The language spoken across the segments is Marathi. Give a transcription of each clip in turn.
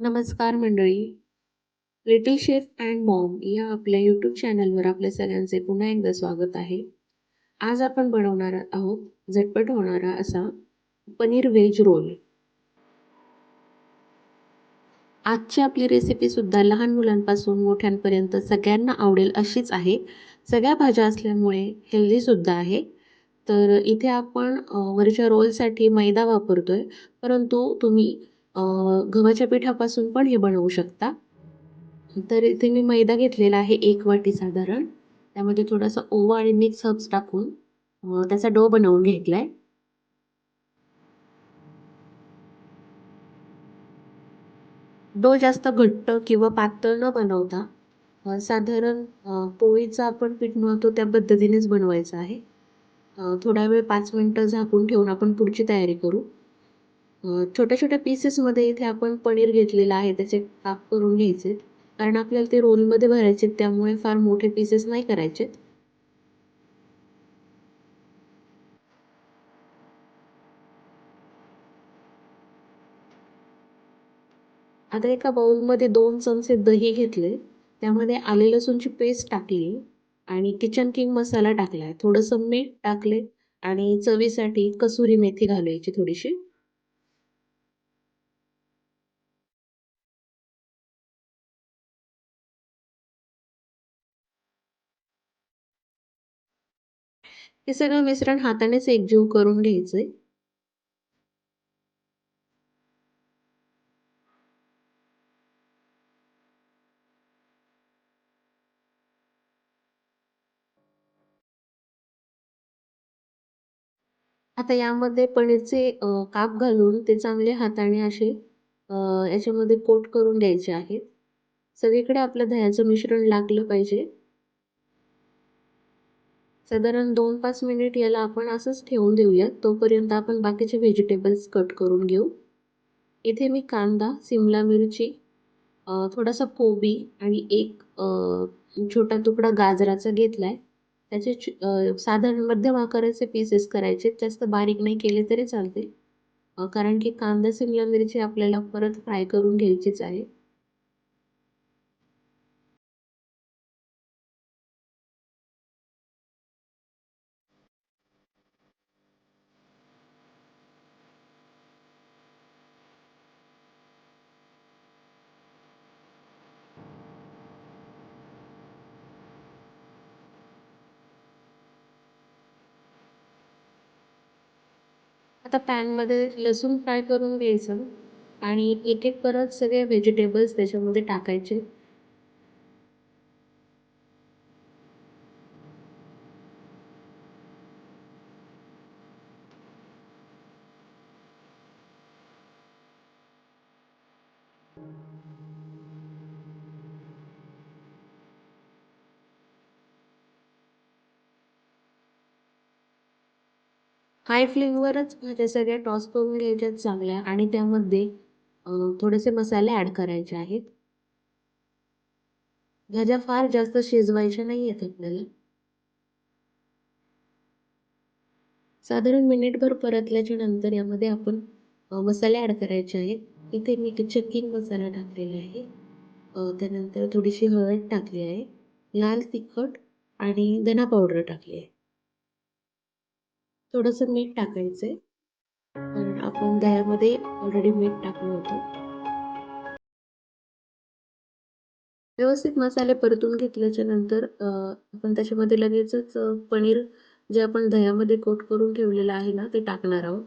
नमस्कार मंडळी. लिटल शेफ अँड मॉम या आपल्या यूट्यूब चॅनलवर आपल्या सगळ्यांचे पुन्हा एकदा स्वागत आहे. आज आपण बनवणार आहोत झटपट होणारा असा पनीर व्हेज रोल. आजची आपली रेसिपी सुद्धा लहान मुलांपासून मोठ्यांपर्यंत सगळ्यांना आवडेल अशीच आहे. सगळ्या भाज्या असल्यामुळे हेल्दी सुद्धा आहे. तर इथे आपण वरच्या रोलसाठी मैदा वापरतोय, परंतु तुम्ही गव्हाच्या पिठापासून पण हे बनवू शकता. तर इथे मी मैदा घेतलेला आहे एक वाटी साधारण. त्यामध्ये थोडासा ओवा आणि मिक्स हब्स टाकून त्याचा डो बनवून घेतलाय. डो जास्त घट्ट किंवा पातळ न बनवता साधारण पोळीचा पोळीचं आपण पीठ मळतो त्या पद्धतीनेच बनवायचं आहे. थोडा वेळ पाच मिनटं झाकून ठेवून आपण पुढची तयारी करू. छोट्या-छोट्या पीसेसमध्ये इथे आपण पनीर घेतलेलं आहे त्याचे काप करून घ्यायचे कारण आपल्याला ते रोलमध्ये भरायचे त्यामुळे फार मोठे पीसेस नाही करायचे. आता एका बाउलमध्ये दोन चमचे दही घेतले. त्यामध्ये आले लसूणची पेस्ट टाकली आणि किचन किंग मसाला टाकलाय. थोडंसं मीठ टाकले आणि चवीसाठी कसुरी मेथी घालायची थोडीशी. हे सगळं मिश्रण हातानेच एकजीव करून घ्यायचंय. आता यामध्ये पनीरचे काप घालून ते चांगले हाताने असे याच्यामध्ये कोट करून द्यायचे आहेत. सगळीकडे आपलं दह्याचं मिश्रण लागलं पाहिजे. साधारण 2-5 मिनिट याला आपण असंच ठेवून देऊयात. तोपर्यंत आपण बाकीचे व्हेजिटेबल्स कट करून घेऊ. इथे मी कांदा, सिमला मिरची, थोडासा कोबी आणि एक छोटा तुकडा गाजराचा घेतला आहे त्याचे साधारण मध्यम आकाराचे पीसेस करायचे. जास्त बारीक नाही केले तरी चालते कारण की कांदा, सिमला मिरची आपल्याला परत फ्राय करून घ्यायचीच आहे. आता पॅनमध्ये लसूण फ्राय करून घ्यायचं आणि एक-एक परत सगळे व्हेजिटेबल्स त्याच्यामध्ये टाकायचे. हाय फ्लेमवरच भाज्या सगळ्या टॉस करून घ्यायच्यात चांगल्या आणि त्यामध्ये थोडेसे मसाले ॲड करायचे आहेत. भाज्या फार जास्त शिजवायच्या नाही आहेत आपल्याला. साधारण मिनिटभर परतल्याच्या नंतर यामध्ये आपण मसाले ॲड करायचे आहेत. इथे मी एक किंग मसाला टाकलेला आहे. त्यानंतर थोडीशी हळद टाकली आहे. लाल तिखट आणि धना पावडर टाकली आहे. थोडंसं मीठ टाकायचंय. कारण आपण दह्यामध्ये ऑलरेडी मीठ टाकलं होतं. व्यवस्थित मसाले परतून घेतल्याच्या नंतर आपण त्याच्यामध्ये लगेचच पनीर जे आपण दह्यामध्ये कोट करून ठेवलेलं आहे ना, ते टाकणार आहोत.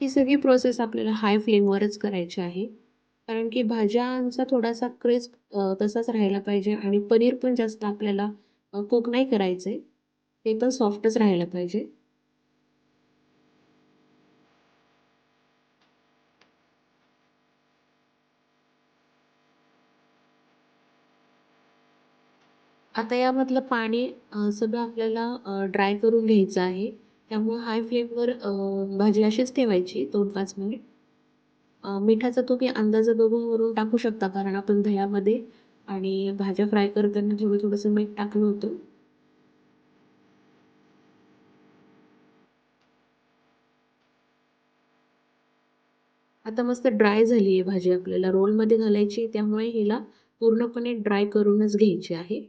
ही सगळी प्रोसेस आपल्याला हाय फ्लेमवरच करायची आहे. कारण की भाज्यांचा थोडासा क्रिस्प तसाच राहायला पाहिजे आणि पनीर पण जास्त आपल्याला कुक नाही आहे ते पण सॉफ्टच राहायला पाहिजे. आता यामधलं पाणी सगळं आपल्याला ड्राय करून घ्यायचं आहे. त्यामुळे हाय फ्लेमवर भाजी अशीच ठेवायची 2-5 मिनिट. मिठाचा तुम्ही अंदाज बघून वरून टाकू शकता कारण आपण दह्यामध्ये आणि भाज्या फ्राय करताना थोडं थोडंसं मीठ टाकलं होतं. आता मस्त ड्राय झाली आहे भाजी आपल्याला. रोलमध्ये घालायची त्यामुळे हिला पूर्णपणे ड्राय करूनच घ्यायची आहे.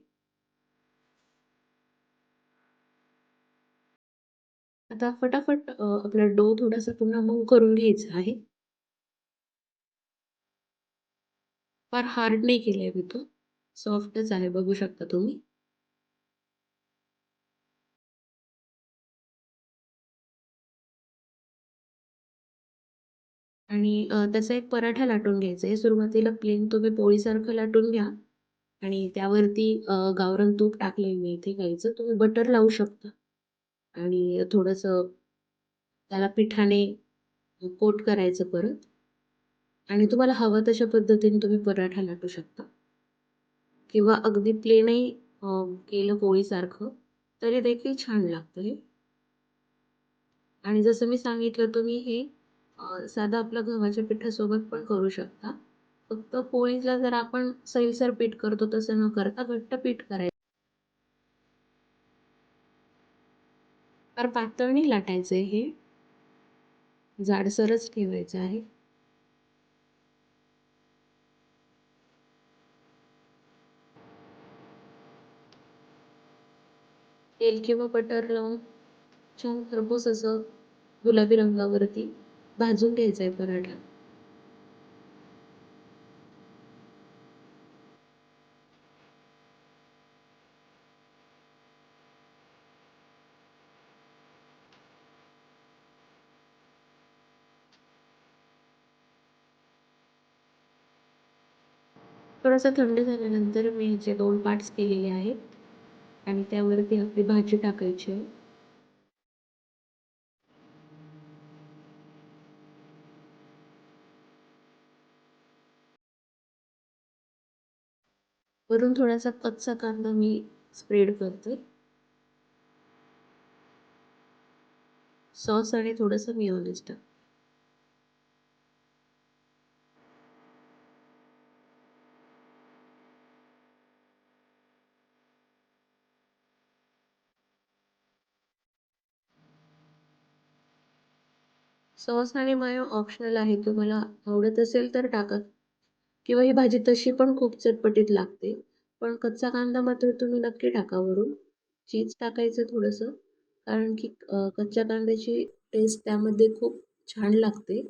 आता फटाफट आपला डो थोडासा पुन्हा मऊ करून घ्यायचा आहे. फार हार्ड नाही केलंय मी तो. सॉफ्टच आहे बघू शकता तुम्ही. आणि त्याचा एक पराठा लाटून घ्यायचा आहे. सुरुवातीला प्लेन तुम्ही पोळीसारखं लाटून घ्या. आणि त्यावरती गावरण गावरान तूप टाकले मी इथे घ्यायचं तुम्ही बटर लावू शकता. आणि थोडंसं त्याला पिठाने कोट करायचं परत. आणि तुम्हाला हवं तशा पद्धतीने तुम्ही पराठा लाटू शकता. किंवा अगदी प्लेनही केलं पोळीसारखं तरी देखील छान लागतं हे. आणि जसं मी सांगितलं तुम्ही हे अ, साधं आपलं गव्हाच्या पिठासोबत पण करू शकता. फक्त पोळीला जर आपण सैलसर पीठ करतो तसं न करता घट्ट पीठ करायचं. फार पातळ नाही लाटायचं आहे हे. जाडसरच ठेवायचं आहे. तेल किंवा बटर लावून छान खरपूस असं गुलाबी रंगावरती भाजून घ्यायचं आहे पराठा. थोडासा थंड झाल्यानंतर मी याचे दोन पार्ट्स केलेले आहेत आणि त्यावरती आपली भाजी टाकायची आहे. वरून थोडासा कच्चा कांदा मी स्प्रेड करते. सॉस आणि थोडंसं मिओनिज सॉस आणि मयो ऑप्शनल आहे. तुम्हाला आवडत असेल तर टाका. किंवा ही भाजी तशी पण खूप चटपटीत लागते. पण कच्चा कांदा मात्र तुम्ही नक्की टाका वरून. चीज टाकायचं थोडंसं. कारण की कच्च्या कांद्याची टेस्ट त्यामध्ये खूप छान लागते.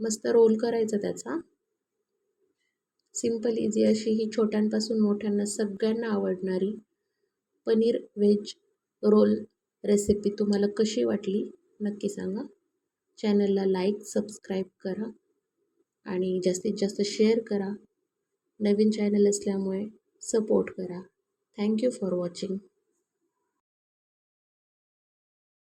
मस्त रोल करायचा त्याचा. सिंपल इझी अशी ही छोट्यांपासून मोठ्यांना सगळ्यांना आवडणारी पनीर व्हेज रोल रेसिपी तुम्हाला कशी वाटली नक्की सांगा. चॅनलला लाईक सबस्क्राईब करा आणि जास्तीत जास्त शेअर करा. नवीन चॅनल असल्यामुळे सपोर्ट करा. Thank you for watching.